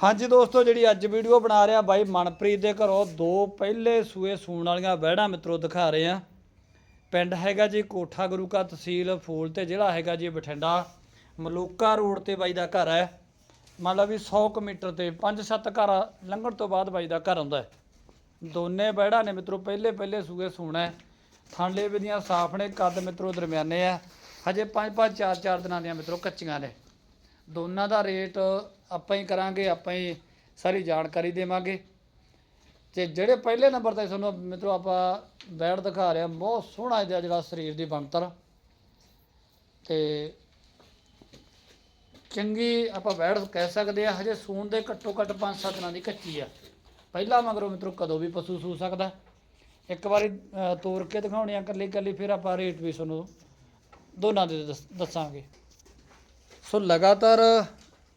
ਹਾਂਜੀ ਦੋਸਤੋ, ਜਿਹੜੀ ਅੱਜ ਵੀਡੀਓ ਬਣਾ ਰਿਹਾ ਬਾਈ ਮਨਪ੍ਰੀਤ ਦੇ ਘਰੋਂ, ਦੋ ਪਹਿਲੇ ਸੂਏ ਸੂਣ ਵਾਲੀਆਂ ਵਹਿੜਾਂ ਮਿੱਤਰੋ ਦਿਖਾ ਰਹੇ ਆ ਪਿੰਡ ਹੈਗਾ ਜੀ ਕੋਠਾ ਗੁਰੂ ਕਾ ਤਹਿਸੀਲ ਫੂਲ ਤੇ ਜ਼ਿਲ੍ਹਾ ਹੈਗਾ ਜੀ ਬਠਿੰਡਾ। ਮਲੂਕਾ ਰੋਡ ਤੇ ਬਾਈ ਦਾ ਘਰ ਹੈ। ਮੰਨ ਲਓ ਵੀ 100 ਕੁ ਮੀਟਰ ਤੇ 5-7 ਘਰ ਲੰਘਣ ਤੋਂ ਬਾਅਦ ਬਾਈ ਦਾ ਘਰ ਆਉਂਦਾ ਦੋਨੇ ਵਹਿੜਾਂ ਨੇ ਮਿੱਤਰੋ ਪਹਿਲੇ ਪਹਿਲੇ ਸੂਏ ਸੂਣਾ ਹੈ। ਵੀ ਦੀਆਂ ਸਾਫ਼ ਨੇ, ਕੱਦ ਮਿੱਤਰੋ ਦਰਮਿਆਨੇ ਆ। ਹਜੇ 5-5 4-4 ਦਿਨਾਂ ਦੀਆਂ ਮਿੱਤਰੋ ਕੱਚੀਆਂ ਨੇ। ਦੋਨਾਂ ਦਾ ਰੇਟ ਆਪਾਂ ਹੀ ਕਰਾਂਗੇ ਆਪਾਂ ਹੀ ਸਾਰੀ ਜਾਣਕਾਰੀ ਦੇਵਾਂਗੇ। ਤੇ ਜਿਹੜੇ ਪਹਿਲੇ ਨੰਬਰ ਤੇ ਤੁਹਾਨੂੰ ਮਿੱਤਰੋ ਆਪਾਂ ਬੈਡ ਦਿਖਾ ਰਹੇ ਹਾਂ ਬਹੁਤ ਸੋਹਣਾ ਇਹਦਾ ਜਿਹੜਾ ਸਰੀਰ ਦੀ ਬਣਤਰ। ਤੇ ਚੰਗੀ ਆਪਾਂ ਬੈਡ ਕਹਿ ਸਕਦੇ ਆ ਹਜੇ ਸੂਣ ਦੇ ਘੱਟੋ ਘੱਟ 5-7 ਦਿਨਾਂ ਦੀ ਕੱਚੀ ਆ। ਪਹਿਲਾ ਮਗਰੋਂ ਮਿੱਤਰੋ ਕਦੋਂ ਵੀ ਪਸ਼ੂ ਸੂ ਸਕਦਾ। ਇੱਕ ਵਾਰੀ ਅ, ਤੋੜ ਕੇ ਦਿਖਾਉਣੇ ਆ ਇਕੱਲੀ ਇਕੱਲੀ ਫਿਰ ਆਪਾਂ ਰੇਟ ਵੀ ਤੁਹਾਨੂੰ ਦੋਨਾਂ ਦੇ ਦੱਸ- ਦੱਸਾਂਗੇ। ਸੋ ਲਗਾਤਾਰ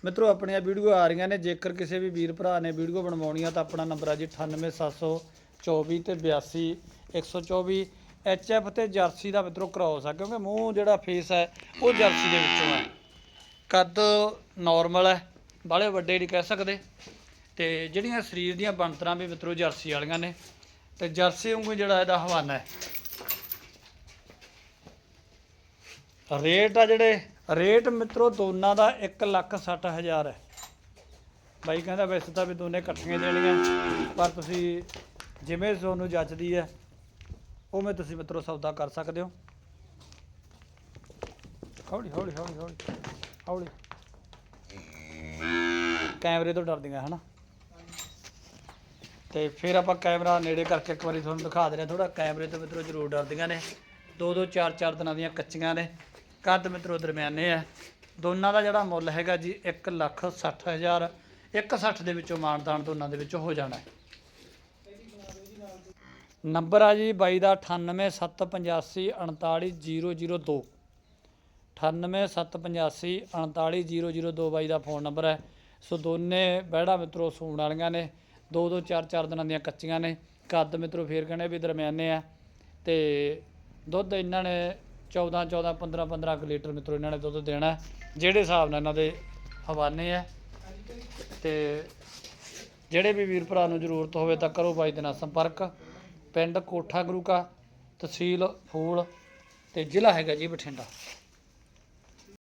ਮਿੱਤਰੋ ਆਪਣੀਆਂ ਵੀਡੀਓ ਆ ਰਹੀਆਂ ਨੇ। ਜੇਕਰ ਕਿਸੇ ਵੀ ਵੀਰ ਭਰਾ ਨੇ ਵੀਡੀਓ ਬਣਵਾਉਣੀ ਆ, ਤਾਂ ਆਪਣਾ ਨੰਬਰ ਆ ਜੀ 98724 ਤੇ 82 124 ਐਚਐਫ ਤੇ ਜਰਸੀ ਦਾ ਮਿੱਤਰੋ ਕ੍ਰੋਸ ਆ, ਕਿਉਂਕਿ ਮੂੰਹ ਜਿਹੜਾ ਫੇਸ ਹੈ, ਉਹ ਜਰਸੀ ਦੇ ਵਿੱਚੋਂ ਹੈ ਕੱਦ ਨਾਰਮਲ ਹੈ, ਬਾਹਲੇ ਵੱਡੇ ਨਹੀਂ ਕਹਿ ਸਕਦੇ। ਤੇ ਜਿਹੜੀਆਂ ਸਰੀਰ ਦੀਆਂ ਬਣਤਰਾਂ ਵੀ ਮਿੱਤਰੋ ਜਰਸੀ ਵਾਲੀਆਂ ਨੇ, ਤੇ ਜਰਸੀ ਵਾਂਗੂ ਜਿਹੜਾ ਇਹਦਾ ਹਵਾਨਾ ਹੈ। ਰੇਟ ਆ ਜਿਹੜੇ ਰੇਟ ਮਿੱਤਰੋ ਦੋਨਾਂ ਦਾ 1 ਲੱਖ 60 ਹਜ਼ਾਰ ਹੈ। ਬਾਈ ਕਹਿੰਦਾ ਵੈਸੇ ਤਾਂ ਵੀ ਦੋਨੇ ਇਕੱਠੀਆਂ ਦੇਣੀਆਂ, ਪਰ ਤੁਸੀਂ ਜਿਵੇਂ ਤੁਹਾਨੂੰ ਜੱਜਦੀ ਹੈ, ਉਵੇਂ ਤੁਸੀਂ ਮਿੱਤਰੋ ਸੌਦਾ ਕਰ ਸਕਦੇ ਹੋ। ਹੌਲੀ ਹੌਲੀ ਹੌਲੀ ਹੌਲੀ ਹੌਲੀ। ਕੈਮਰੇ ਤੋਂ ਡਰਦੀਆਂ, ਹਨਾ? ਤੇ ਫਿਰ ਆਪਾਂ ਕੈਮਰਾ ਨੇੜੇ ਕਰਕੇ ਇੱਕ ਵਾਰੀ ਤੁਹਾਨੂੰ ਦਿਖਾ ਦੇ ਰਹੇ ਥੋੜਾ ਕੈਮਰੇ ਤੋਂ ਮਿੱਤਰੋ ਜ਼ਰੂਰ ਡਰਦੀਆਂ ਨੇ। ਦੋ ਦੋ, ਚਾਰ ਚਾਰ ਦਿਨਾਂ ਦੀਆਂ ਕੱਚੀਆਂ ਨੇ। ਕੱਦ ਮਿੱਤਰੋ ਦਰਮਿਆਨੇ ਆ। ਦੋਨਾਂ ਦਾ ਜਿਹੜਾ ਮੁੱਲ ਹੈਗਾ ਜੀ 1 ਲੱਖ 60 ਹਜ਼ਾਰ 160 ਦੇ ਵਿੱਚੋਂ ਮਾਨਦਾਨ ਦੋਨਾਂ ਦੇ ਵਿੱਚੋਂ ਹੋ ਜਾਣਾ ਨੰਬਰ ਆ ਜੀ ਬਾਈ ਦਾ 9875849002 9875849002 ਬਾਈ ਦਾ ਫੋਨ ਨੰਬਰ ਹੈ। ਸੋ ਦੋਨੇ ਬਹਿੜਾ ਮਿੱਤਰੋ ਸੂਣ ਵਾਲੀਆਂ ਨੇ। ਦੋ ਦੋ ਚਾਰ ਚਾਰ ਦਿਨਾਂ ਦੀਆਂ ਕੱਚੀਆਂ ਨੇ। ਕੱਦ ਮਿੱਤਰੋ ਫੇਰ ਕਹਿੰਦੇ ਵੀ ਦਰਮਿਆਨੇ ਆ। ਤੇ ਦੁੱਧ ਇਹਨਾਂ ਨੇ 14 14 15 15 ਕੁ ਲੀਟਰ ਮਿੱਤਰੋ ਇਹਨਾਂ ਨੇ ਦੁੱਧ ਦੇਣਾ ਜਿਹੜੇ ਹਿਸਾਬ ਨਾਲ ਇਹਨਾਂ ਦੇ ਹਵਾਨੇ ਆ ਤੇ ਜਿਹੜੇ ਵੀ ਵੀਰ ਭਰਾ ਨੂੰ ਜ਼ਰੂਰਤ ਹੋਵੇ ਤਾਂ ਕਰੋ ਬਾਈ ਦੇ ਨਾਲ ਸੰਪਰਕ। ਪਿੰਡ ਕੋਠਾ ਗੁਰੂ ਕਾ, ਤਹਿਸੀਲ ਫੂਲ ਤੇ ਜ਼ਿਲ੍ਹਾ ਹੈਗਾ ਜੀ ਬਠਿੰਡਾ।